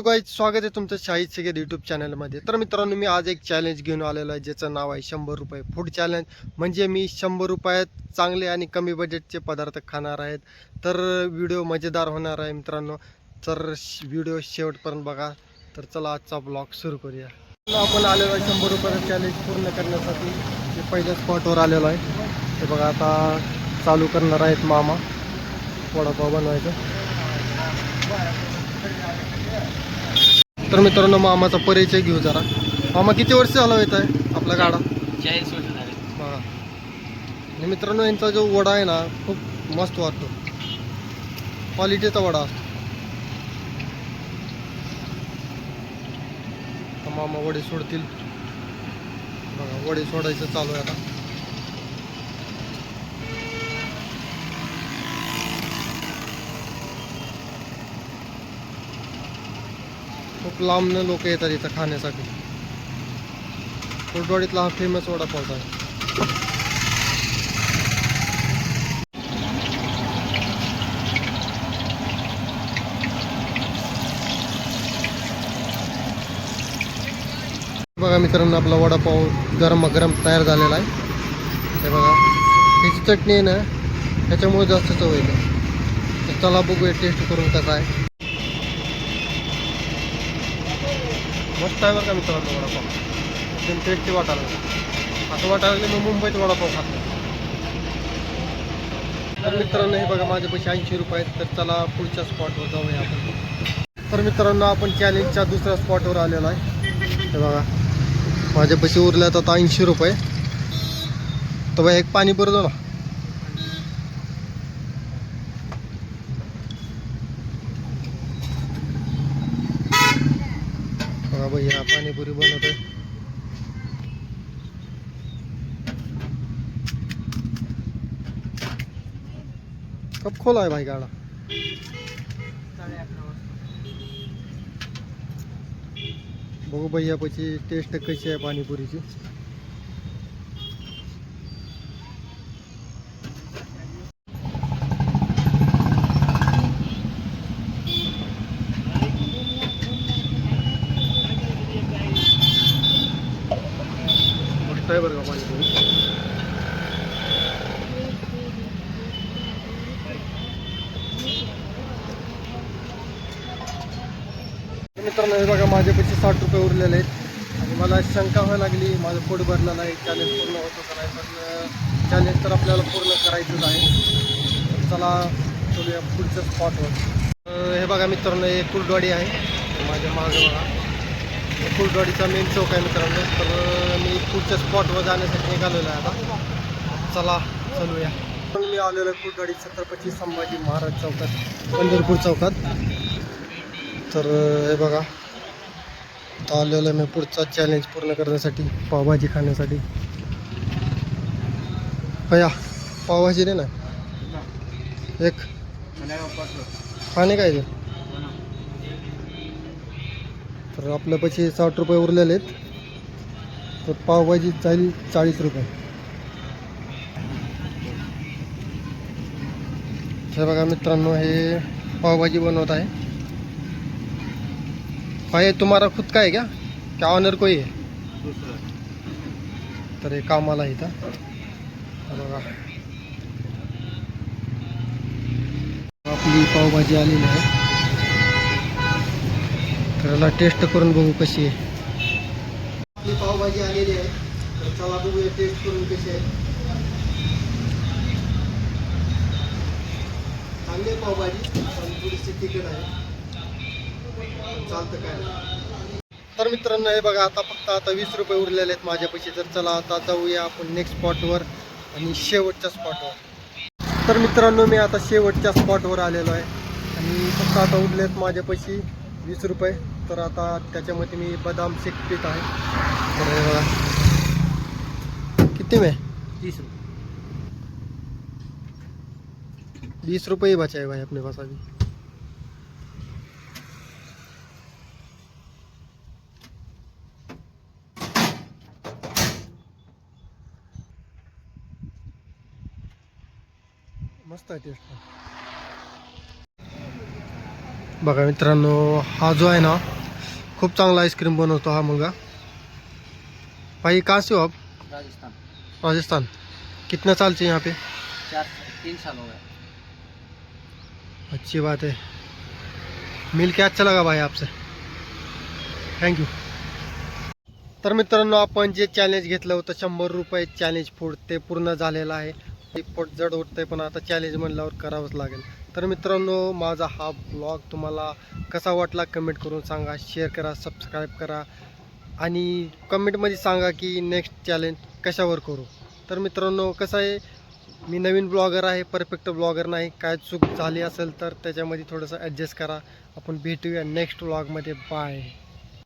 Hello guys स्वागत आहे तुमचं शाहीद सगळे यूट्यूब चॅनलमध्ये तर मित्रांनो मी आज एक चॅलेंज घेऊन आलेलो आहे ज्याचं नाव आहे शंभर रुपये फूड चॅलेंज म्हणजे मी शंभर रुपयात चांगले आणि कमी बजेटचे पदार्थ खाणार आहेत. तर व्हिडिओ मजेदार होणार आहे मित्रांनो. तर व्हिडिओ शेवटपर्यंत बघा. तर चला आजचा ब्लॉग सुरू करूया. आपण आलेलो आहे शंभर रुपयाचं चॅलेंज पूर्ण करण्यासाठी. मी पहिल्या स्पॉटवर आलेलो आहे. ते बघा आता चालू करणार आहेत मामा. वडापाव बनवायचं. तर मित्रांनो मामाचा परिचय घेऊ जरा. मामा किती वर्ष झाला येत आहे आपला गाडा? चाळीस वर्ष झाले. बघा आणि मित्रांनो यांचा जो वडा आहे ना खूप मस्त वाटतो. क्वालिटीचा वडा असतो. मामा वडे सोडतील. बघा वडे सोडायचं चालू आहे आता. खूप लांबनं लोक येतात इथं खाण्यासाठी. कोटवाडीतला हा फेमस वडापाव आहे बघा मित्रांनो आपला वडापाव गरम गरम तयार झालेला आहे. हे बघा ह्याची चटणी आहे ना त्याच्यामुळे जास्त चव येते. तर चला बघूया टेस्ट करून कसा आहे. मस्त आहे बरं का मित्रांनो वडापाव. एकदम टेस्टी वाटायला असं वाटायला मी मुंबईत वडापाव खातो. तर मित्रांनो हे बघा माझे पैसे ऐंशी रुपये आहेत. तर चला पुढच्या स्पॉटवर जाऊया आपण. तर मित्रांनो आपण चॅलेंजच्या दुसऱ्या स्पॉटवर आलेलो आहे. हे बघा. माझे पैसे आहेत आता ऐंशी रुपये. तर बघा एक पाणी दो ना. भैया पाणीपुरी बनवतोय. कब खोला आहे भाई गाडा. बघू भैया पची टेस्ट कशी आहे पाणीपुरीची मस्त आहे बरं का पाणीपुरी? मित्रांनो हे बघा माझे पैसे साठ रुपये उरलेले आहेत. आणि मला शंका व्हायला लागली माझं पोट भरलं नाही चॅलेंज पूर्ण होतो का नाही पण चॅलेंज तर आपल्याला पूर्ण करायचंच आहे. चला चलूया पुढच्या स्पॉटवर हे बघा मित्रांनो हे कुलडवाडी आहे. माझ्या मागं बघा. हे मेन चौक आहे मित्रांनो. तर मी पुढच्या स्पॉटवर जाण्यासाठी निघालेलो आहे आता. चला चलूया. पण मी आलेलो आहे कुलडवाडी छत्रपती संभाजी महाराज चौकात पंढरपूर चौकात. तर हे बघा. आता आलेलो आहे मी पुढचा चॅलेंज पूर्ण करण्यासाठी पावभाजी खाण्यासाठी. भैया पावभाजी दे ना? एक. खाणे काय ते? तर आपल्या पैसे साठ रुपये उरलेले आहेत. तर पावभाजी जाईल चाळीस रुपये. हे बघा मित्रांनो हे पावभाजी बनवत आहे. भाई तुम्हारा खुद का है क्या क्या ऑनर कोई है तर हे कामाला इथं. बघा. आपली पावभाजी आलेली आहे. तर याला टेस्ट करून बघू कशी आहे. आपली पावभाजी आलेली आहे. तर चला बघूया टेस्ट करून कशी आहे. चांगली आहे पावभाजी पण थोडीशी तिखट आहे. चालतं काय नाही. तर मित्रांनो हे बघा आता फक्त आता वीस रुपये उरलेले आहेत माझ्या पैसे. तर चला आता जाऊया आपण नेक्स्ट स्पॉटवर आणि शेवटच्या स्पॉटवर तर मित्रांनो मी आता शेवटच्या स्पॉटवर आलेलो आहे. आणि फक्त आता उरले आहेत माझे पैसे. वीस रुपये. तर आता त्याच्यामध्ये मी बदाम शेक पीत आहे. तर हे बघा किती में? तीस रुपये. बीस रुपये ही बचा है भाई अपने पास अभी. मस्त है टेस्ट बघा मित्रांनो हा जो आहे ना खूप चांगला आईस्क्रीम बनवतो हा मुलगा. भाई कहाँ से हो आप? राजस्थान. राजस्थान. कितना साल से यहाँ पे? चार तीन साल हो गए। अच्छी बात है। मिल के अच्छा लगा भाई आपसे। थँक्यू तर मित्रांनो आपण जे चॅलेंज घेतलं होतं शंभर रुपये चॅलेंज फूड ते पूर्ण झालेलं आहे. पोट जड उठतंय पण आता चॅलेंज म्हणल्यावर करावंच लागेल. तर मित्रांनो माझा हा ब्लॉग तुम्हाला कसा वाटला कमेंट करून सांगा शेअर करा सबस्क्राईब करा आणि कमेंटमध्ये सांगा की नेक्स्ट चॅलेंज कशावर करू. तर मित्रांनो कसं आहे मी नवीन ब्लॉगर आहे परफेक्ट ब्लॉगर नाही. काय चूक झाली असेल तर त्याच्यामध्ये थोडंसं ॲडजस्ट करा. आपण भेटूया नेक्स्ट ब्लॉगमध्ये बाय